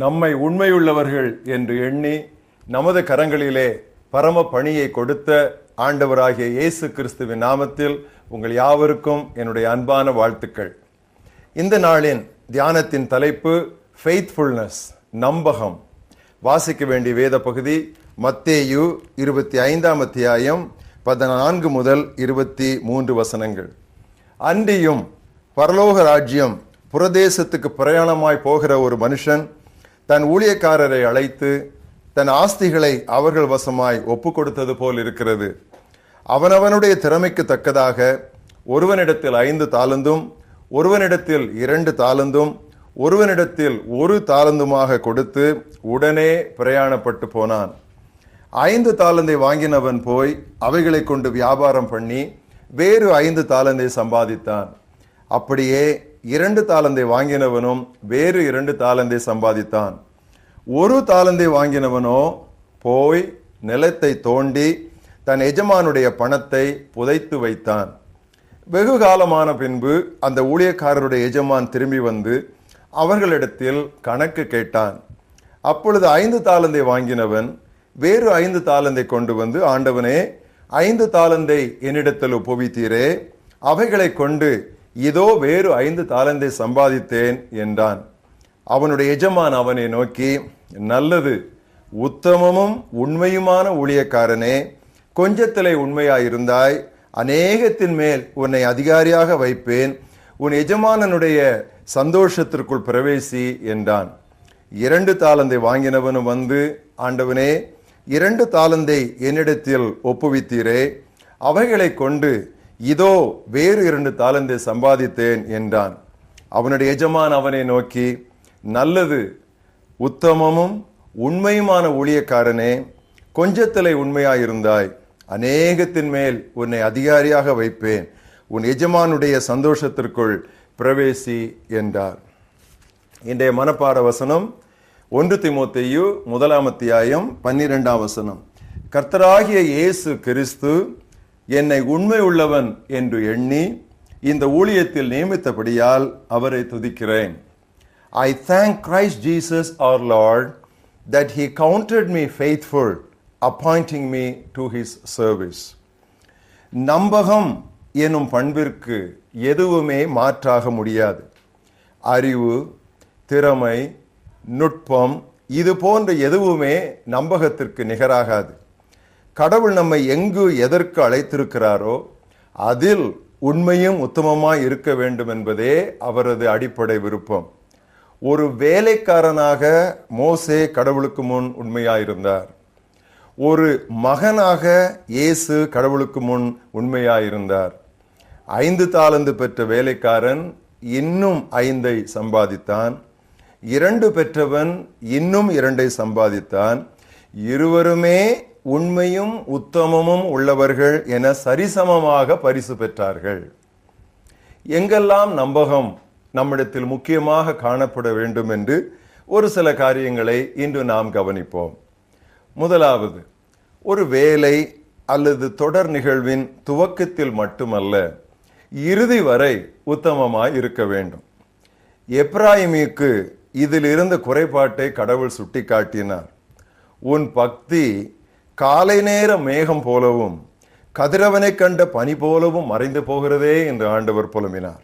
நம்மை உண்மையுள்ளவர்கள் என்று எண்ணி நமது கரங்களிலே பரம பணியை கொடுத்த ஆண்டவராகிய இயேசு கிறிஸ்துவின் நாமத்தில் உங்கள் யாவருக்கும் என்னுடைய அன்பான வாழ்த்துக்கள். இந்த நாளின் தியானத்தின் தலைப்பு ஃபெய்த்ஃபுல்னஸ் நம்பகம். வாசிக்க வேண்டிய வேத பகுதி மத்தேயு இருபத்தி ஐந்தாம் அத்தியாயம் பதினான்கு முதல் இருபத்தி மூன்று வசனங்கள். அன்றியும் பரலோக ராஜ்யம் புரதேசத்துக்கு பிரயாணமாய் போகிற ஒரு மனுஷன் தன் ஊழியக்காரரை அழைத்து தன் ஆஸ்திகளை அவர்கள் வசமாய் ஒப்பு கொடுத்தது போல் இருக்கிறது. அவனவனுடைய திறமைக்கு தக்கதாக ஒருவனிடத்தில் ஐந்து தாளந்தும் ஒருவனிடத்தில் இரண்டு தாளந்தும் ஒருவனிடத்தில் ஒரு தாளந்துமாக கொடுத்து உடனே பிரயாணப்பட்டு போனான். ஐந்து தாளந்தை வாங்கினவன் போய் அவைகளை கொண்டு வியாபாரம் பண்ணி வேறு ஐந்து தாளந்தை சம்பாதித்தான். அப்படியே இரண்டு தாளந்தை வாங்கினவனும் வேறு இரண்டு தாளந்தை சம்பாதித்தான். ஒரு தாளந்தை வாங்கினவனோ போய் நிலத்தை தோண்டி தன் எஜமானுடைய பணத்தை புதைத்து வைத்தான். வெகு காலமான பின்பு அந்த ஊழியக்காரருடைய எஜமான் திரும்பி வந்து அவர்களிடத்தில் கணக்கு கேட்டான். அப்பொழுது ஐந்து தாளந்தை வாங்கினவன் வேறு ஐந்து தாளந்தை கொண்டு வந்து ஆண்டவனே ஐந்து தாளந்தை என்னிடத்தில் ஒப்புவித்தீரே அவைகளை கொண்டு இதோ வேறு ஐந்து தாளந்தை சம்பாதித்தேன் என்றான். அவனுடைய எஜமான் அவனை நோக்கி நல்லது உத்தமமும் உண்மையுமான ஊழியக்காரனே கொஞ்சத்திலே உண்மையாயிருந்தாய் அநேகத்தின் மேல் உன்னை அதிகாரியாக வைப்பேன் உன் எஜமானனுடைய சந்தோஷத்திற்குள் பிரவேசி என்றான். இரண்டு தாளந்தை வாங்கினவனும் வந்து ஆண்டவனே இரண்டு தாளந்தை என்னிடத்தில் ஒப்புவித்தீரே அவைகளை கொண்டு இதோ வேறு இரண்டு தாளந்தை சம்பாதித்தேன் என்றான். அவனுடைய எஜமான் அவனை நோக்கி நல்லது உத்தமமும் உண்மையுமான ஊழியக்காரனே கொஞ்சத்திலே உண்மையாயிருந்தாய். அநேகத்தின் மேல் உன்னை அதிகாரியாக வைப்பேன். உன் எஜமானுடைய சந்தோஷத்திற்குள் பிரவேசி என்றார். இன்றைய மனப்பாட வசனம் ஒன்று திமுத்தையு முதலாம் அத்தியாயம் பன்னிரெண்டாம் வசனம். கர்த்தராகிய இயேசு கிறிஸ்து என்னை உண்மை உள்ளவன் என்று எண்ணி இந்த ஊழியத்தில் நியமித்தபடியால் அவரை துதிக்கிறேன். I thank Christ Jesus our Lord that he counted me faithful appointing me to his service நம்பகம் எனும் பண்பிற்கு எதுவுமே மாற்றாக முடியாது. அறிவு திறமை நுட்பம் இது போன்ற எதுவுமே நம்பகத்திற்கு நிகராகாது. கடவுள் நம்மை எங்கு எதற்கு அழைத்திருக்கிறாரோ அதில் உண்மையும் உத்தமமாய் இருக்க வேண்டும் என்பதே அவரது அடிப்படை விருப்பம். ஒரு வேலைக்காரனாக மோசே கடவுளுக்கு முன் உண்மையாயிருந்தார். ஒரு மகனாக இயேசு கடவுளுக்கு முன் உண்மையாயிருந்தார். ஐந்து தாளந்து பெற்ற வேலைக்காரன் இன்னும் ஐந்தை சம்பாதித்தான். இரண்டு பெற்றவன் இன்னும் இரண்டை சம்பாதித்தான். இருவருமே உண்மையும் உத்தமமும் உள்ளவர்கள் என சரிசமமாக பரிசு பெற்றார்கள். எங்கெல்லாம் நம்பகம் நம்மிடத்தில் முக்கியமாக காணப்பட வேண்டும் என்று ஒரு சில காரியங்களை இன்று நாம் கவனிப்போம். முதலாவது ஒரு வேலை அல்லது தொடர் நிகழ்வின் துவக்கத்தில் மட்டுமல்ல இறுதி வரை உத்தமமாய் இருக்க வேண்டும். எப்ராயிமிக்கு இதில் இருந்த குறைபாட்டை கடவுள் சுட்டிக்காட்டினார். உன் பக்தி காலை நேர மேகம் போலவும் கதிரவனை கண்ட பனி போலவும் மறைந்து போகிறதே என்று ஆண்டவர் புலம்பினார்.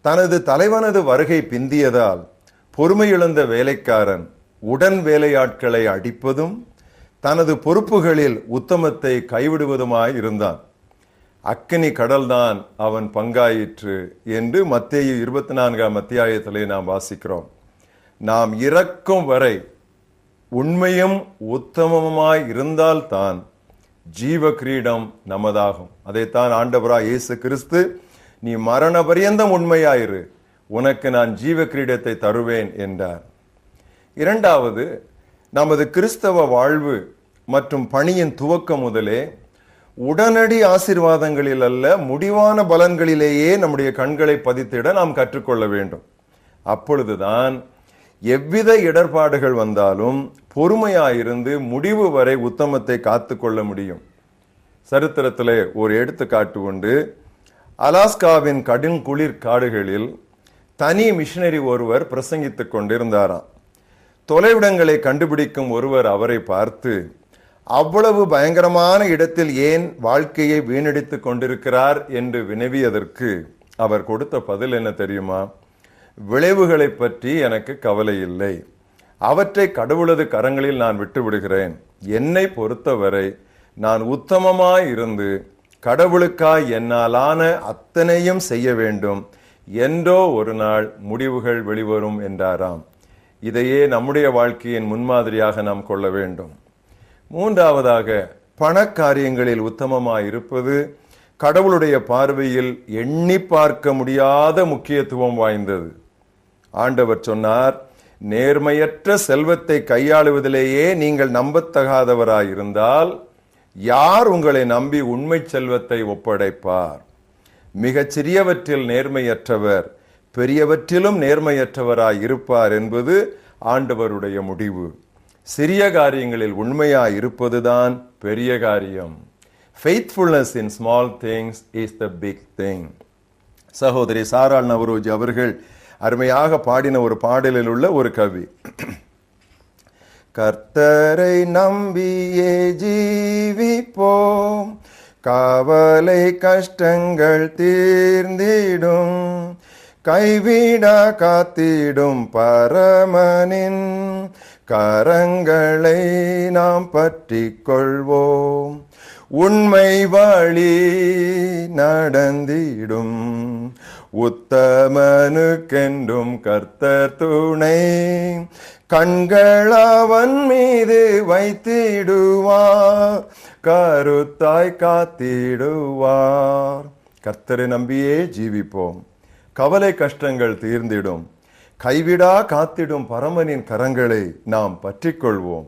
தனது தலைவனது வருகை பிந்தியதால் பொறுமையிழந்த வேலைக்காரன் உடன் வேலையாட்களை அடிப்பதும் தனது பொறுப்புகளில் உத்தமத்தை கைவிடுவதுமாய் இருந்தான். அக்கினி கடல்தான் அவன் பங்காயிற்று என்று மத்திய இருபத்தி நான்காம் அத்தியாயத்திலே நாம் வாசிக்கிறோம். நாம் இறக்கும் வரை உண்மையும் உத்தமமாய் இருந்தால்தான் ஜீவ கிரீடம் நமதாகும். அதைத்தான் ஆண்டவரா இயேசு கிறிஸ்து நீ மரண பரியந்தம் உண்மையாயிரு உனக்கு நான் ஜீவ கிரீடத்தை தருவேன் என்றார். இரண்டாவது நமது கிறிஸ்தவ வாழ்வு மற்றும் பணியின் துவக்கம் முதலே உடனடி ஆசீர்வாதங்களில் அல்ல முடிவான பலன்களிலேயே நம்முடைய கண்களை பதித்திட நாம் கற்றுக்கொள்ள வேண்டும். அப்பொழுதுதான் எவ்வித இடர்பாடுகள் வந்தாலும் பொறுமையாயிருந்து முடிவு வரை உத்தமத்தை காத்துக்கொள்ள முடியும். சரித்திரத்திலே ஒரு எடுத்துக்காட்டு உண்டு. அலாஸ்காவின் கடும் குளிர் காடுகளில் தனி மிஷினரி ஒருவர் பிரசங்கித்துக் கொண்டிருந்தாராம். தொலைவிடங்களை கண்டுபிடிக்கும் ஒருவர் அவரை பார்த்து அவ்வளவு பயங்கரமான இடத்தில் ஏன் வாழ்க்கையை வீணடித்துக் கொண்டிருக்கிறார்? என்று வினவியதற்கு அவர் கொடுத்த பதில் என்ன தெரியுமா? விளைவுகளை பற்றி எனக்கு கவலை இல்லை. அவற்றை கடவுளது கரங்களில் நான் விட்டு விடுகிறேன் என்னை பொறுத்தவரை நான் உத்தமமாய் இருந்து கடவுளுக்காய் என்னாலான அத்தனையும் செய்ய வேண்டும். என்றோ ஒரு நாள் முடிவுகள் வெளிவரும் என்றாராம். இதையே நம்முடைய வாழ்க்கையின் முன்மாதிரியாக நாம் கொள்ள வேண்டும். மூன்றாவதாக பணக்காரியங்களில் உத்தமமாய் இருப்பது கடவுளுடைய பார்வையில் எண்ணி பார்க்க முடியாத முக்கியத்துவம் வாய்ந்தது. ஆண்டவர் சொன்னார் நேர்மையற்ற செல்வத்தை கையாளுவதிலேயே நீங்கள் நம்பத்தகாதவராயிருந்தால் யார் உங்களை நம்பி உண்மை செல்வத்தை ஒப்படைப்பார்? மிகச் சிறியவற்றில் நேர்மையற்றவர் பெரியவற்றிலும் நேர்மையற்றவராய் இருப்பார் என்பது ஆண்டவருடைய முடிவு. சிறிய காரியங்களில் உண்மையாய் இருப்பதுதான் பெரிய காரியம். Faithfulness in small things is the big thing சகோதரி சாரால் நவரோஜி அவர்கள் அருமையாக பாடின ஒரு பாடலில் உள்ள ஒரு கவி. கர்த்தரை நம்பியே ஜீவிப்போம். காவலை கஷ்டங்கள் தீர்ந்திடும். கைவிடா காத்திடும் பரமனின் கரங்களை நாம் பற்றி கொள்வோம் உண்மை வழி நடந்திடும். உத்தமனுக்கென்றும் கர்த்தர் துணை. கண்கள் அவன் மீது வைத்திடுவார் கருத்தாய் காத்திடுவார். கர்த்தரை நம்பியே ஜீவிப்போம். கவலை கஷ்டங்கள் தீர்ந்திடும். கைவிடா காத்திடும் பரமனின் கரங்களை நாம் பற்றிக்கொள்வோம்.